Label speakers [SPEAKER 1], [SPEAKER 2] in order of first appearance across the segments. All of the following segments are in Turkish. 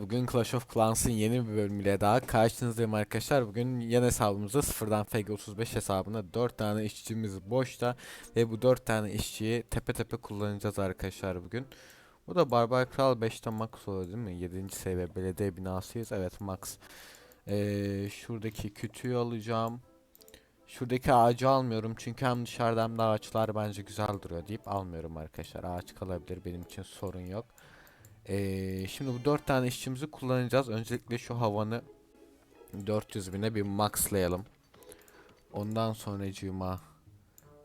[SPEAKER 1] Bugün Clash of Clans'ın yeni bir bölümüyle daha karşınızdayım arkadaşlar. Bugün yan hesabımızda sıfırdan FG35 hesabına 4 tane işçimiz boşta ve bu 4 tane işçiyi tepe tepe kullanacağız arkadaşlar bugün. Bu da Barbar Kral 5'te max oluyor değil mi? 7. seviye belediye binasıyız. Evet max. Ee, şuradaki kütüğü alacağım. Şuradaki ağacı almıyorum çünkü hem dışarıda hem de ağaçlar bence güzel duruyor deyip almıyorum arkadaşlar. Ağaç kalabilir benim için sorun yok. Ee, şimdi bu dört tane işçimizi kullanacağız. Öncelikle şu havanı 400 bine bir maxlayalım. Ondan sonracığıma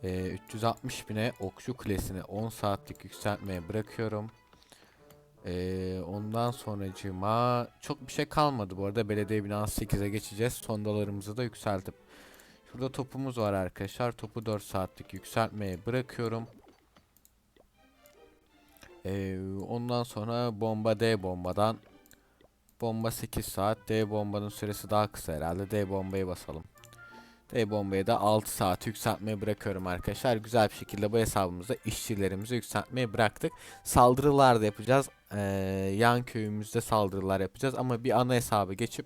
[SPEAKER 1] e, 360 bine okçu kulesini 10 saatlik yükseltmeye bırakıyorum. Ee, ondan sonracığıma çok bir şey kalmadı bu arada belediye binası 8'e geçeceğiz. Sondalarımızı da yükseltip. Şurada topumuz var arkadaşlar. Topu 4 saatlik yükseltmeye bırakıyorum. Ee, ondan sonra bomba D bombadan bomba 8 saat D bombanın süresi daha kısa herhalde D bombayı basalım. D bombayı da 6 saat yükseltmeye bırakıyorum arkadaşlar. Güzel bir şekilde bu hesabımızda işçilerimizi yükseltmeye bıraktık. Saldırılar da yapacağız. Ee, yan köyümüzde saldırılar yapacağız ama bir ana hesabı geçip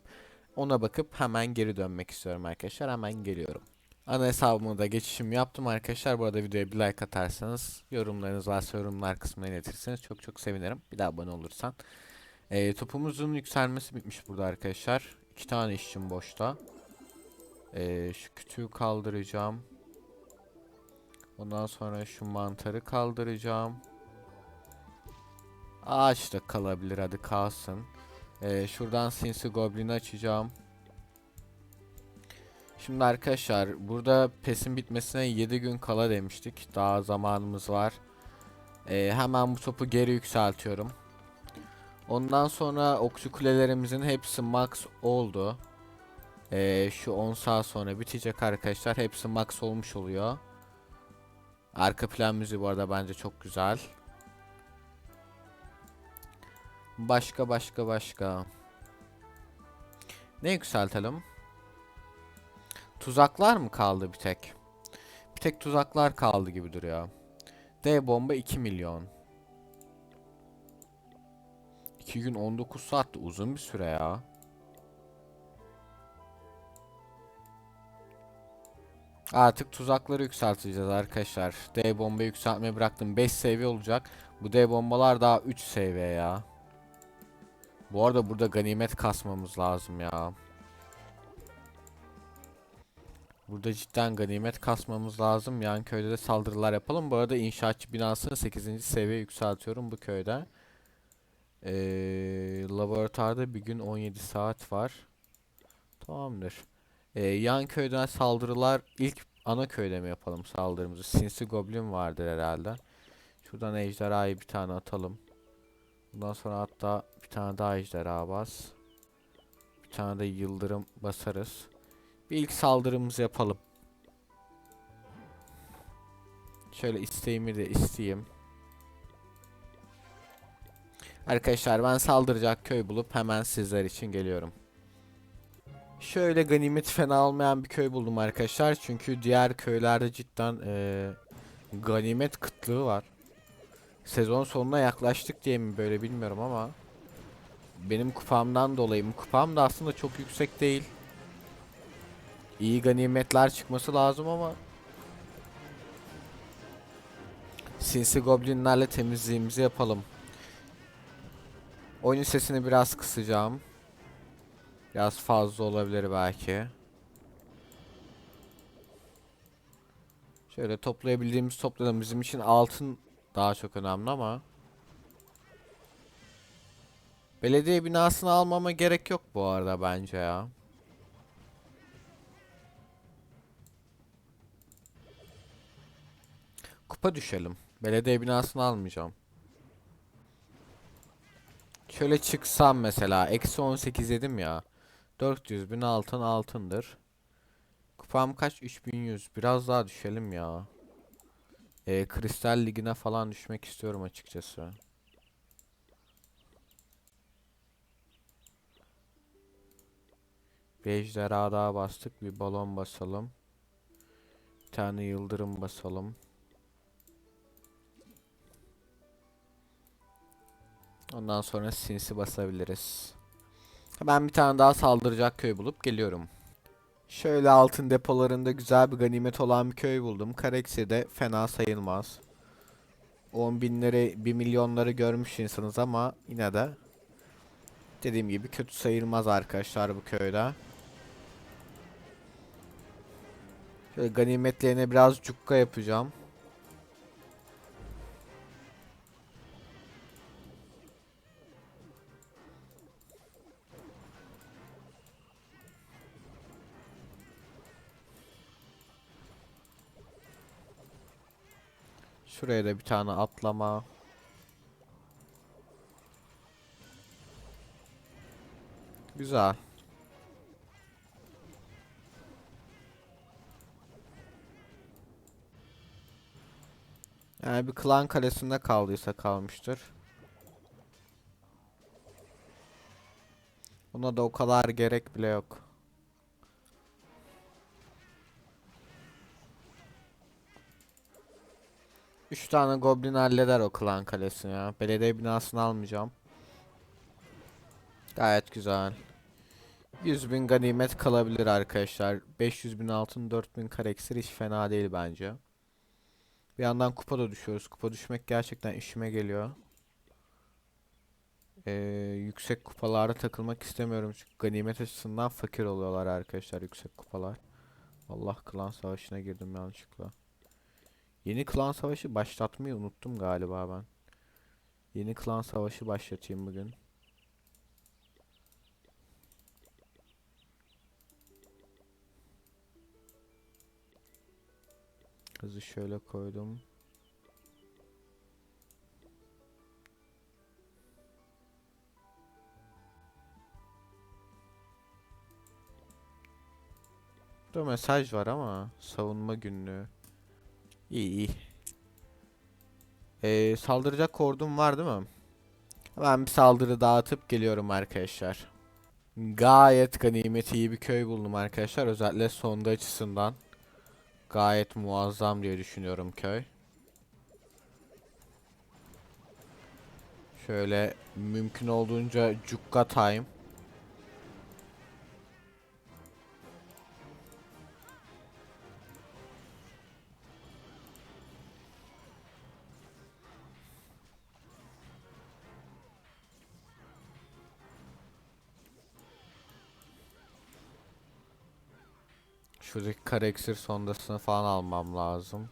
[SPEAKER 1] ona bakıp hemen geri dönmek istiyorum arkadaşlar. Hemen geliyorum. Ana hesabıma da geçişim yaptım arkadaşlar. Bu arada videoya bir like atarsanız, yorumlarınız varsa yorumlar kısmına iletirseniz çok çok sevinirim. Bir daha abone olursan. Ee, topumuzun yükselmesi bitmiş burada arkadaşlar. İki tane işçim boşta. Ee, şu kütüğü kaldıracağım. Ondan sonra şu mantarı kaldıracağım. Ağaç da kalabilir hadi kalsın. Ee, şuradan sinsi goblin'i açacağım. Şimdi arkadaşlar burada pesin bitmesine 7 gün kala demiştik. Daha zamanımız var. Ee, hemen bu topu geri yükseltiyorum. Ondan sonra okçu kulelerimizin hepsi max oldu. Ee, şu 10 saat sonra bitecek arkadaşlar. Hepsi max olmuş oluyor. Arka plan müziği bu arada bence çok güzel. Başka başka başka. Ne yükseltelim? Tuzaklar mı kaldı bir tek? Bir tek tuzaklar kaldı gibi duruyor. D bomba 2 milyon. 2 gün 19 saat uzun bir süre ya. Artık tuzakları yükselteceğiz arkadaşlar. D bomba yükseltmeyi bıraktım. 5 seviye olacak. Bu D bombalar daha 3 seviye ya. Bu arada burada ganimet kasmamız lazım ya. Burada cidden ganimet kasmamız lazım. Yan köyde de saldırılar yapalım. Bu arada inşaatçı binasını 8. seviye yükseltiyorum bu köyde. Ee, laboratuvarda bir gün 17 saat var. Tamamdır. Ee, yan köyden saldırılar ilk ana köyde mi yapalım saldırımızı? Sinsi Goblin vardır herhalde. Şuradan ejderhayı bir tane atalım. Bundan sonra hatta bir tane daha ejderha bas. Bir tane de yıldırım basarız. Bir ilk saldırımızı yapalım. Şöyle isteğimi de isteyeyim. Arkadaşlar ben saldıracak köy bulup hemen sizler için geliyorum. Şöyle ganimet fena olmayan bir köy buldum arkadaşlar. Çünkü diğer köylerde cidden eee, ganimet kıtlığı var. Sezon sonuna yaklaştık diye mi böyle bilmiyorum ama benim kupamdan dolayı kupam da aslında çok yüksek değil. İyi ganimetler çıkması lazım ama Sinsi Goblinlerle temizliğimizi yapalım. Oyun sesini biraz kısacağım. Biraz fazla olabilir belki. Şöyle toplayabildiğimiz topladım. Bizim için altın daha çok önemli ama. Belediye binasını almama gerek yok bu arada bence ya. Kupa düşelim. Belediye binasını almayacağım. Şöyle çıksam mesela. Eksi 18 dedim ya. 400 bin altın altındır. Kupam kaç? 3100. Biraz daha düşelim ya. Ee, Kristal Ligi'ne falan düşmek istiyorum açıkçası. Bir daha bastık. Bir balon basalım. Bir tane yıldırım basalım. Ondan sonra sinsi basabiliriz. Ben bir tane daha saldıracak köy bulup geliyorum. Şöyle altın depolarında güzel bir ganimet olan bir köy buldum. Kareksi de fena sayılmaz. 10 binleri, 1 milyonları görmüş insanız ama yine de dediğim gibi kötü sayılmaz arkadaşlar bu köyde. Şöyle ganimetlerine biraz cukka yapacağım. Şuraya da bir tane atlama. Güzel. Yani bir klan kalesinde kaldıysa kalmıştır. Ona da o kadar gerek bile yok. Üç tane goblin halleder o klan kalesini ya. Belediye binasını almayacağım. Gayet güzel. 100 bin ganimet kalabilir arkadaşlar. 500 bin altın 4000 kareksir hiç fena değil bence. Bir yandan kupa da düşüyoruz. Kupa düşmek gerçekten işime geliyor. Ee, yüksek kupalarda takılmak istemiyorum çünkü ganimet açısından fakir oluyorlar arkadaşlar yüksek kupalar. Allah klan savaşına girdim yanlışlıkla. Yeni klan savaşı başlatmayı unuttum galiba ben. Yeni klan savaşı başlatayım bugün. Hızı şöyle koydum. Burada mesaj var ama savunma günlüğü. İyi iyi. Ee, saldıracak ordum var değil mi? Ben bir saldırı dağıtıp geliyorum arkadaşlar. Gayet ganimet iyi bir köy buldum arkadaşlar. Özellikle sonda açısından. Gayet muazzam diye düşünüyorum köy. Şöyle mümkün olduğunca cukka time. Şuradaki kare iksir sondasını falan almam lazım.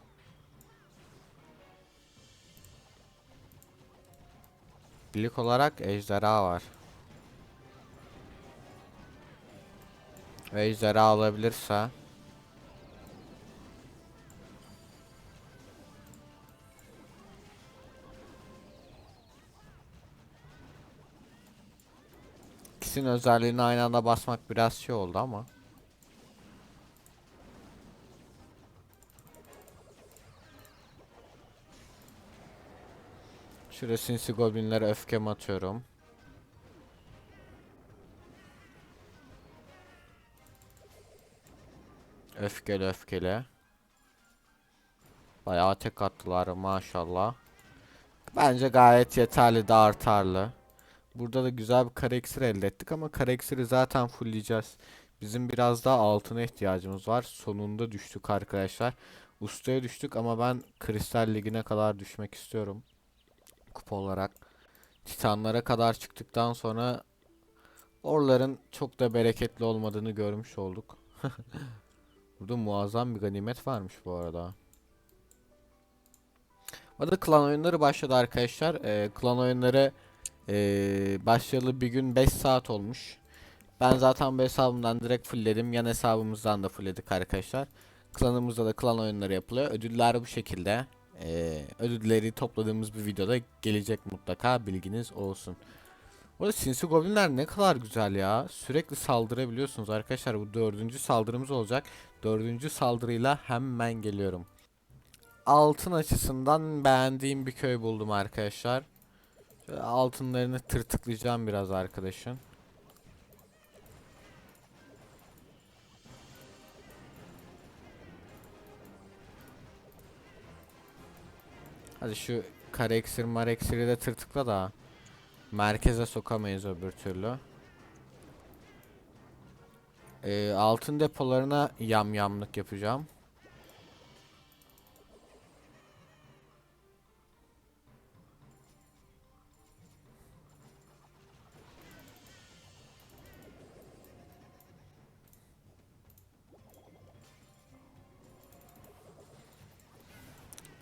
[SPEAKER 1] İlk olarak ejderha var. Ve ejderha alabilirse İkisinin özelliğini aynı anda basmak biraz şey oldu ama Şuraya sinsi goblinlere öfkem atıyorum. Öfkeli öfkeli. Bayağı tek attılar maşallah. Bence gayet yeterli de artarlı. Burada da güzel bir kare iksir elde ettik ama kare iksiri zaten fullleyeceğiz. Bizim biraz daha altına ihtiyacımız var. Sonunda düştük arkadaşlar. Ustaya düştük ama ben kristal ligine kadar düşmek istiyorum kupa olarak. Titanlara kadar çıktıktan sonra orların çok da bereketli olmadığını görmüş olduk. Burada muazzam bir ganimet varmış bu arada. Burada klan oyunları başladı arkadaşlar. Ee, klan oyunları ee, başlayalı bir gün 5 saat olmuş. Ben zaten bu hesabımdan direkt fullledim. Yan hesabımızdan da fullledik arkadaşlar. Klanımızda da klan oyunları yapılıyor. Ödüller bu şekilde e, ödülleri topladığımız bir videoda gelecek mutlaka bilginiz olsun. Burada sinsi goblinler ne kadar güzel ya. Sürekli saldırabiliyorsunuz arkadaşlar. Bu dördüncü saldırımız olacak. Dördüncü saldırıyla hemen geliyorum. Altın açısından beğendiğim bir köy buldum arkadaşlar. Şöyle altınlarını tırtıklayacağım biraz arkadaşın. Hadi şu kare iksiri de tırtıkla da. Merkeze sokamayız öbür türlü. Ee, altın depolarına yamyamlık yapacağım.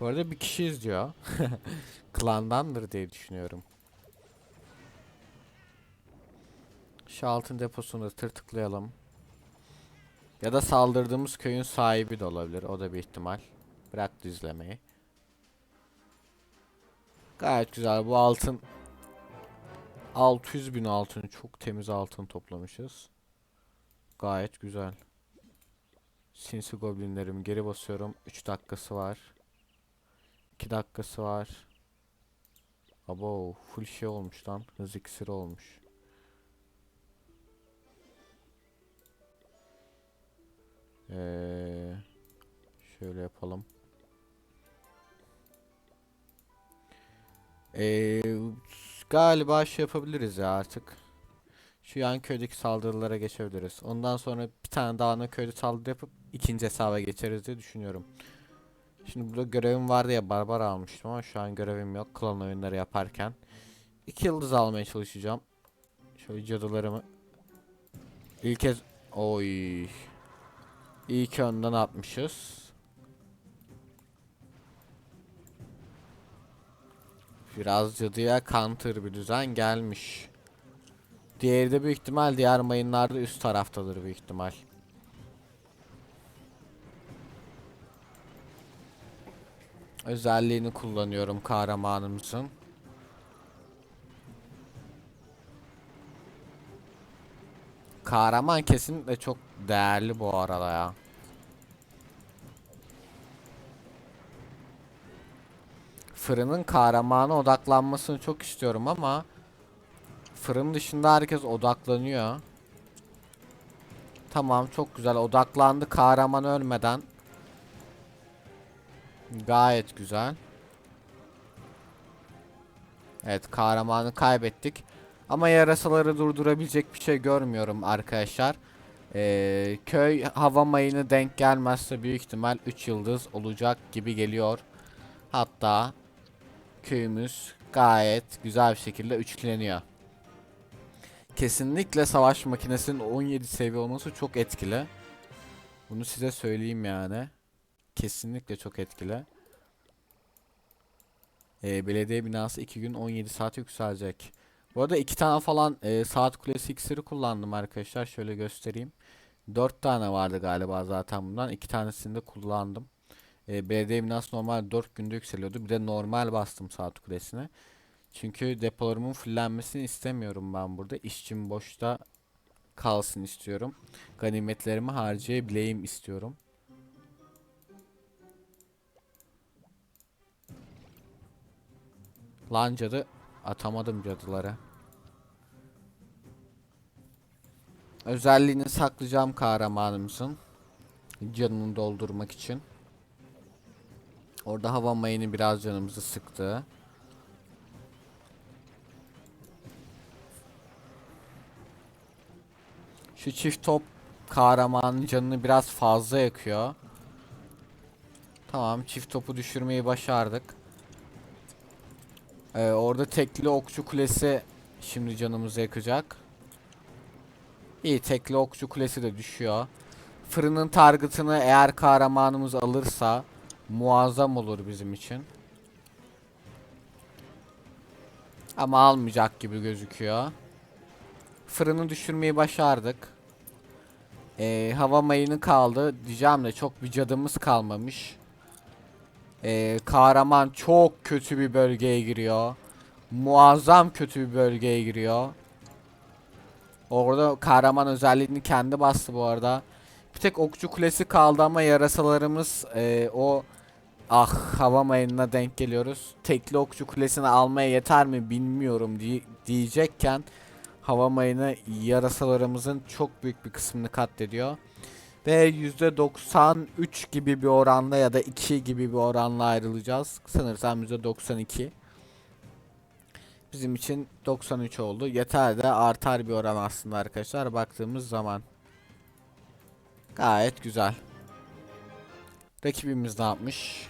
[SPEAKER 1] Bu arada bir kişi izliyor. Klandandır diye düşünüyorum. Şu altın deposunu tırtıklayalım. Ya da saldırdığımız köyün sahibi de olabilir. O da bir ihtimal. Bırak düzlemeyi. Gayet güzel. Bu altın 600 bin altın. Çok temiz altın toplamışız. Gayet güzel. Sinsi goblinlerim geri basıyorum. 3 dakikası var. 2 dakikası var. Abo full şey olmuş lan. Hız iksiri olmuş. Ee, şöyle yapalım. Ee, galiba şey yapabiliriz ya artık. Şu yan köydeki saldırılara geçebiliriz. Ondan sonra bir tane daha ana köyde saldırı yapıp ikinci hesaba geçeriz diye düşünüyorum. Şimdi burada görevim vardı ya barbar almıştım ama şu an görevim yok klan oyunları yaparken. İki yıldız almaya çalışacağım. Şöyle cadılarımı. İlk kez... Oy. İyi ki önden atmışız. Biraz cadıya counter bir düzen gelmiş. Diğeri de büyük ihtimal diğer mayınlarda üst taraftadır büyük ihtimal. Özelliğini kullanıyorum kahramanımızın. Kahraman kesinlikle çok değerli bu arada ya. Fırının kahramana odaklanmasını çok istiyorum ama fırın dışında herkes odaklanıyor. Tamam çok güzel odaklandı kahraman ölmeden. Gayet güzel. Evet kahramanı kaybettik. Ama yarasaları durdurabilecek bir şey görmüyorum arkadaşlar. Ee, köy hava mayını denk gelmezse büyük ihtimal 3 yıldız olacak gibi geliyor. Hatta köyümüz gayet güzel bir şekilde üçleniyor. Kesinlikle savaş makinesinin 17 seviye olması çok etkili. Bunu size söyleyeyim yani. Kesinlikle çok etkili. Ee, belediye binası 2 gün 17 saat yükselecek. Bu arada iki tane falan e, saat kulesi iksiri kullandım arkadaşlar. Şöyle göstereyim. 4 tane vardı galiba zaten bundan. 2 tanesini de kullandım. E, belediye binası normal 4 günde yükseliyordu. Bir de normal bastım saat kulesine. Çünkü depolarımın fullenmesini istemiyorum ben burada. İşçim boşta kalsın istiyorum. Ganimetlerimi harcayabileyim istiyorum. Lan atamadım cadılara. Özelliğini saklayacağım kahramanımızın. Canını doldurmak için. Orada hava mayını biraz canımızı sıktı. Şu çift top kahramanın canını biraz fazla yakıyor. Tamam çift topu düşürmeyi başardık. Ee, orada tekli okçu kulesi şimdi canımızı yakacak. İyi tekli okçu kulesi de düşüyor. Fırının targetını eğer kahramanımız alırsa muazzam olur bizim için. Ama almayacak gibi gözüküyor. Fırını düşürmeyi başardık. Ee, hava mayını kaldı. Diyeceğim de çok bir cadımız kalmamış. Ee, kahraman çok kötü bir bölgeye giriyor. Muazzam kötü bir bölgeye giriyor. Orada kahraman özelliğini kendi bastı bu arada. Bir tek okçu kulesi kaldı ama yarasalarımız e, o ah hava mayınına denk geliyoruz. Tekli okçu kulesini almaya yeter mi bilmiyorum diye, diyecekken hava mayını yarasalarımızın çok büyük bir kısmını katlediyor. Ve %93 gibi bir oranla ya da 2 gibi bir oranla ayrılacağız. Sanırsam %92. Bizim için 93 oldu. Yeter de artar bir oran aslında arkadaşlar baktığımız zaman. Gayet güzel. Rakibimiz ne yapmış?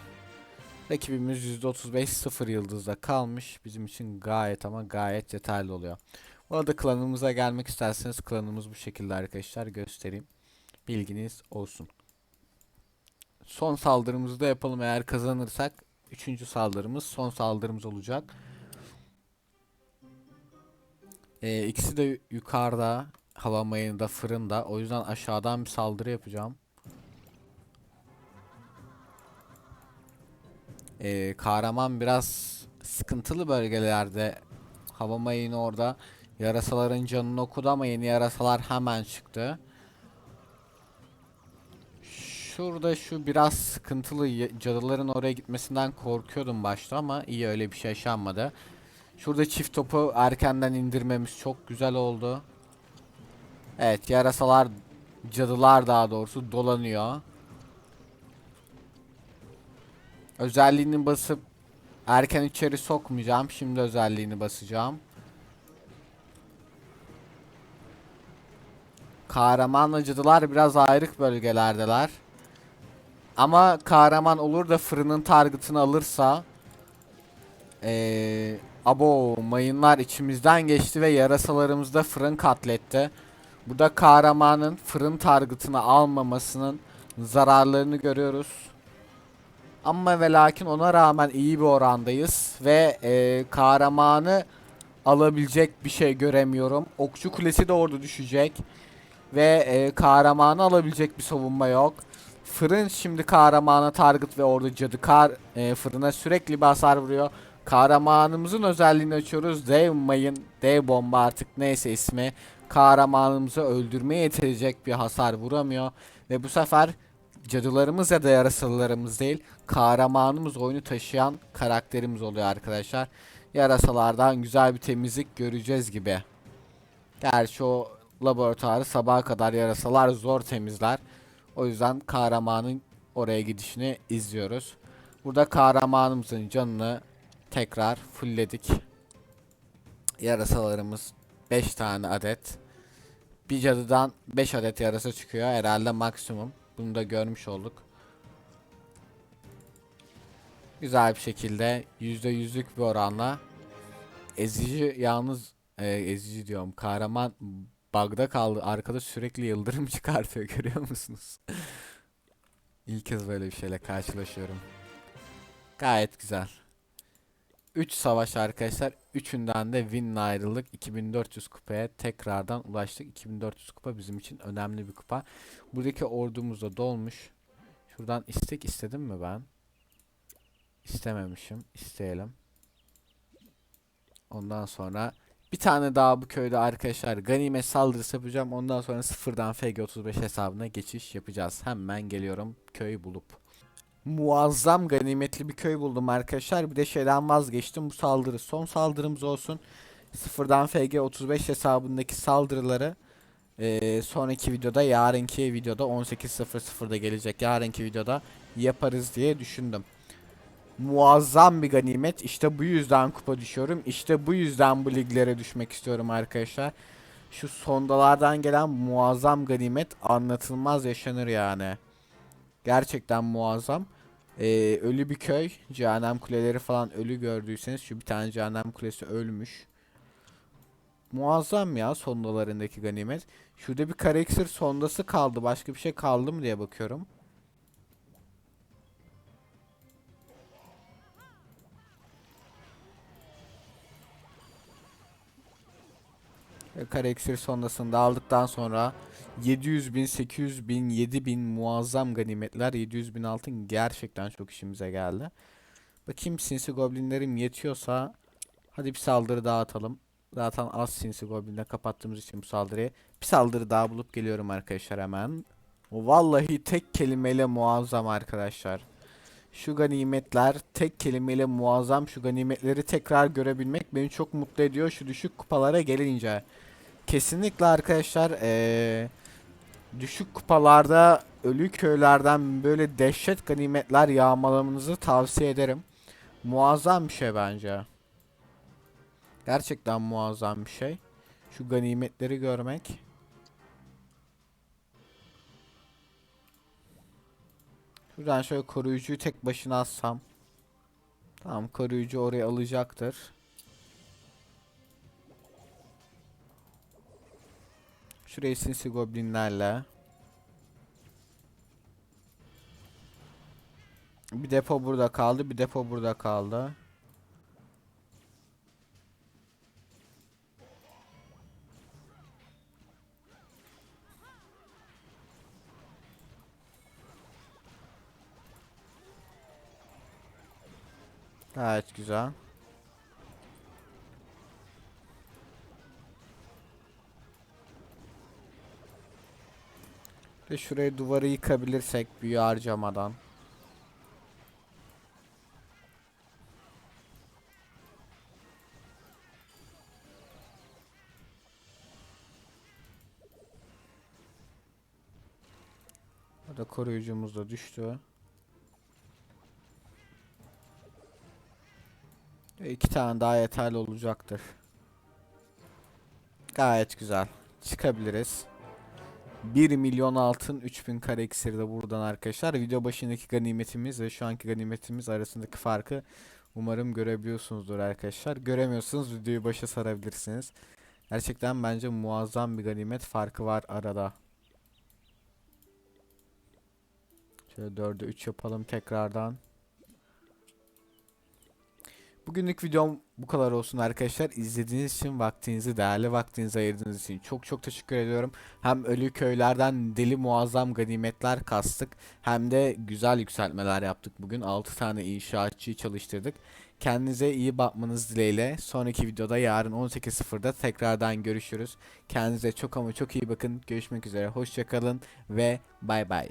[SPEAKER 1] Rakibimiz %35 0 yıldızda kalmış. Bizim için gayet ama gayet yeterli oluyor. Bu arada klanımıza gelmek isterseniz klanımız bu şekilde arkadaşlar göstereyim. Bilginiz olsun. Son saldırımızı da yapalım eğer kazanırsak. Üçüncü saldırımız son saldırımız olacak. Ee, ikisi de yukarıda hava mayınında fırında. O yüzden aşağıdan bir saldırı yapacağım. Ee, kahraman biraz sıkıntılı bölgelerde hava mayını orada yarasaların canını okudu ama yeni yarasalar hemen çıktı. Şurada şu biraz sıkıntılı cadıların oraya gitmesinden korkuyordum başta ama iyi öyle bir şey yaşanmadı. Şurada çift topu erkenden indirmemiz çok güzel oldu. Evet yarasalar cadılar daha doğrusu dolanıyor. Özelliğini basıp erken içeri sokmayacağım. Şimdi özelliğini basacağım. Kahramanla cadılar biraz ayrık bölgelerdeler. Ama kahraman olur da fırının targetını alırsa ee, abo mayınlar içimizden geçti ve yarasalarımızda fırın katletti. Burada kahramanın fırın targetını almamasının zararlarını görüyoruz. Ama ve lakin ona rağmen iyi bir orandayız ve ee, kahramanı alabilecek bir şey göremiyorum. Okçu kulesi de orada düşecek ve ee, kahramanı alabilecek bir savunma yok. Fırın şimdi kahramana target ve orada cadı kar e, fırına sürekli bir hasar vuruyor. Kahramanımızın özelliğini açıyoruz. Dev mayın, dev bomba artık neyse ismi. Kahramanımızı öldürmeye yetecek bir hasar vuramıyor. Ve bu sefer cadılarımız ya da yarasalarımız değil. Kahramanımız oyunu taşıyan karakterimiz oluyor arkadaşlar. Yarasalardan güzel bir temizlik göreceğiz gibi. Gerçi o laboratuvarı sabaha kadar yarasalar zor temizler. O yüzden kahramanın oraya gidişini izliyoruz. Burada kahramanımızın canını tekrar fullledik. Yarasalarımız 5 tane adet. Bir cadıdan 5 adet yarasa çıkıyor herhalde maksimum. Bunu da görmüş olduk. Güzel bir şekilde %100'lük bir oranla ezici yalnız e, ezici diyorum kahraman bug'da kaldı. Arkada sürekli yıldırım çıkartıyor görüyor musunuz? İlk kez böyle bir şeyle karşılaşıyorum. Gayet güzel. 3 savaş arkadaşlar. Üçünden de win'le ayrıldık. 2400 kupaya tekrardan ulaştık. 2400 kupa bizim için önemli bir kupa. Buradaki ordumuz da dolmuş. Şuradan istek istedim mi ben? İstememişim. İsteyelim. Ondan sonra bir tane daha bu köyde arkadaşlar ganimet saldırısı yapacağım. Ondan sonra sıfırdan FG35 hesabına geçiş yapacağız. Hemen geliyorum köy bulup. Muazzam ganimetli bir köy buldum arkadaşlar. Bir de şeyden vazgeçtim. Bu saldırı son saldırımız olsun. Sıfırdan FG35 hesabındaki saldırıları eee, sonraki videoda yarınki videoda 18.00'da gelecek. Yarınki videoda yaparız diye düşündüm muazzam bir ganimet. İşte bu yüzden kupa düşüyorum. İşte bu yüzden bu liglere düşmek istiyorum arkadaşlar. Şu sondalardan gelen muazzam ganimet anlatılmaz yaşanır yani. Gerçekten muazzam. Ee, ölü bir köy. Cehennem kuleleri falan ölü gördüyseniz şu bir tane cehennem kulesi ölmüş. Muazzam ya sondalarındaki ganimet. Şurada bir kara iksir sondası kaldı. Başka bir şey kaldı mı diye bakıyorum. Kare iksir sondasını da aldıktan sonra 700 bin, 800 bin, 7 bin muazzam ganimetler. 700 bin altın gerçekten çok işimize geldi. Bakayım sinsi goblinlerim yetiyorsa hadi bir saldırı daha atalım. Zaten az sinsi goblinle kapattığımız için bu saldırıyı. Bir saldırı daha bulup geliyorum arkadaşlar hemen. Vallahi tek kelimeyle muazzam arkadaşlar. Şu ganimetler tek kelimeyle muazzam. Şu ganimetleri tekrar görebilmek beni çok mutlu ediyor. Şu düşük kupalara gelince. Kesinlikle arkadaşlar eee, düşük kupalarda ölü köylerden böyle dehşet ganimetler yağmalamanızı tavsiye ederim. Muazzam bir şey bence. Gerçekten muazzam bir şey. Şu ganimetleri görmek. Şuradan şöyle koruyucuyu tek başına alsam. Tamam koruyucu oraya alacaktır. Şurayı sinsi goblinlerle. Bir depo burada kaldı, bir depo burada kaldı. Gayet güzel. Ve şurayı duvarı yıkabilirsek büyü harcamadan. Burada koruyucumuz da düştü. Ve iki tane daha yeterli olacaktır. Gayet güzel. Çıkabiliriz. 1 milyon altın 3000 kare iksiri de buradan arkadaşlar. Video başındaki ganimetimiz ve şu anki ganimetimiz arasındaki farkı umarım görebiliyorsunuzdur arkadaşlar. Göremiyorsanız videoyu başa sarabilirsiniz. Gerçekten bence muazzam bir ganimet farkı var arada. Şöyle 4'e 3 yapalım tekrardan. Bugünlük videom bu kadar olsun arkadaşlar. İzlediğiniz için vaktinizi, değerli vaktinizi ayırdığınız için çok çok teşekkür ediyorum. Hem ölü köylerden deli muazzam ganimetler kastık. Hem de güzel yükseltmeler yaptık bugün. 6 tane inşaatçıyı çalıştırdık. Kendinize iyi bakmanız dileğiyle. Sonraki videoda yarın 18.00'da tekrardan görüşürüz. Kendinize çok ama çok iyi bakın. Görüşmek üzere. Hoşçakalın ve bay bay.